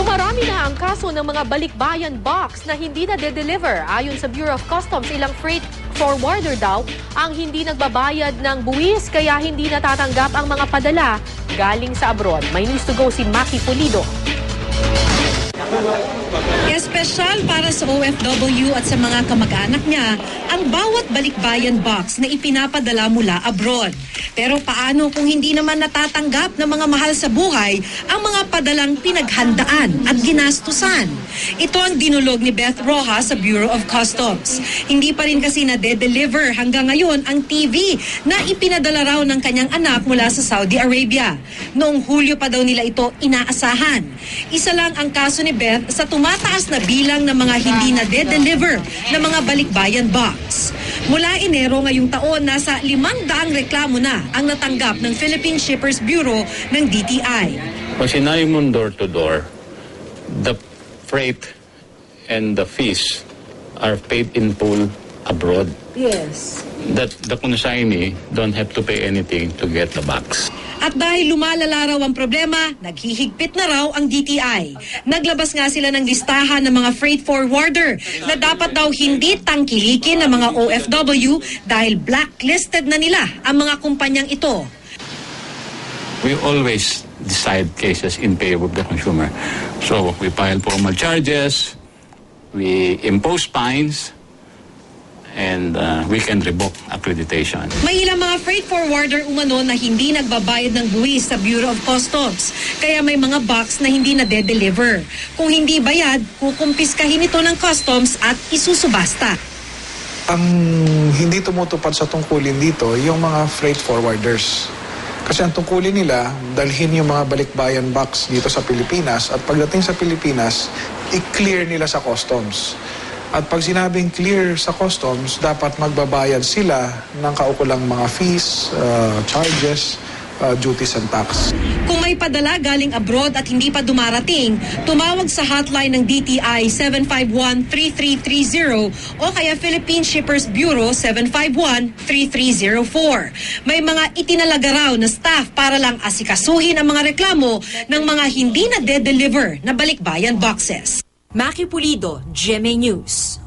Dumarami na ang kaso ng mga balikbayan box na hindi na de-deliver. Ayon sa Bureau of Customs, ilang freight forwarder daw ang hindi nagbabayad ng buwis kaya hindi natatanggap ang mga padala galing sa abroad. May news to go si Maki Pulido. Espesyal para sa OFW at sa mga kamag-anak niya ang bawat balikbayan box na ipinapadala mula abroad. Pero paano kung hindi naman natatanggap ng mga mahal sa buhay ang mga padalang pinaghandaan at ginastusan? Ito ang dinulog ni Beth Rojas sa Bureau of Customs. Hindi pa rin kasi na-deliver hanggang ngayon ang TV na ipinadala raw ng kanyang anak mula sa Saudi Arabia. Noong Hulyo pa daw nila ito inaasahan. Isa lang ang kaso ni Beth sa tumataas na bilang ng mga hindi na de-deliver na mga balikbayan box. Mula Enero ngayong taon, nasa limang daang reklamo na ang natanggap ng Philippine Shippers Bureau ng DTI. Pag sinabi mong door to door, the freight and the fees are paid in full abroad. Yes. That the consignee don't have to pay anything to get the box. At dahil lumalala raw ang problema, naghihigpit na raw ang DTI. Naglabas nga sila ng listahan ng mga freight forwarder na dapat daw hindi tangkilikin ng mga OFW dahil blacklisted na nila ang mga kumpanyang ito. We always decide cases in favor of the consumer. So we file formal charges, we impose fines, and uh, we can revoke accreditation. May ilang mga freight forwarder umano na hindi nagbabayad ng buwis sa Bureau of Customs. Kaya may mga box na hindi na de-deliver. Kung hindi bayad, kukumpiskahin ito ng customs at isusubasta. ang hindi tumutupad sa tungkulin dito, yung mga freight forwarders. Kasi ang tungkulin nila, dalhin yung mga balikbayan box dito sa Pilipinas at pagdating sa Pilipinas, i-clear nila sa customs. At pag sinabing clear sa customs, dapat magbabayad sila ng kaukulang mga fees, uh, charges, uh, duties and tax. Kung may padala galing abroad at hindi pa dumarating, tumawag sa hotline ng DTI 751-3330 o kaya Philippine Shippers Bureau 751-3304. May mga itinalaga raw na staff para lang asikasuhin ang mga reklamo ng mga hindi na de-deliver na balikbayan boxes. Maki Pulido, GMA News.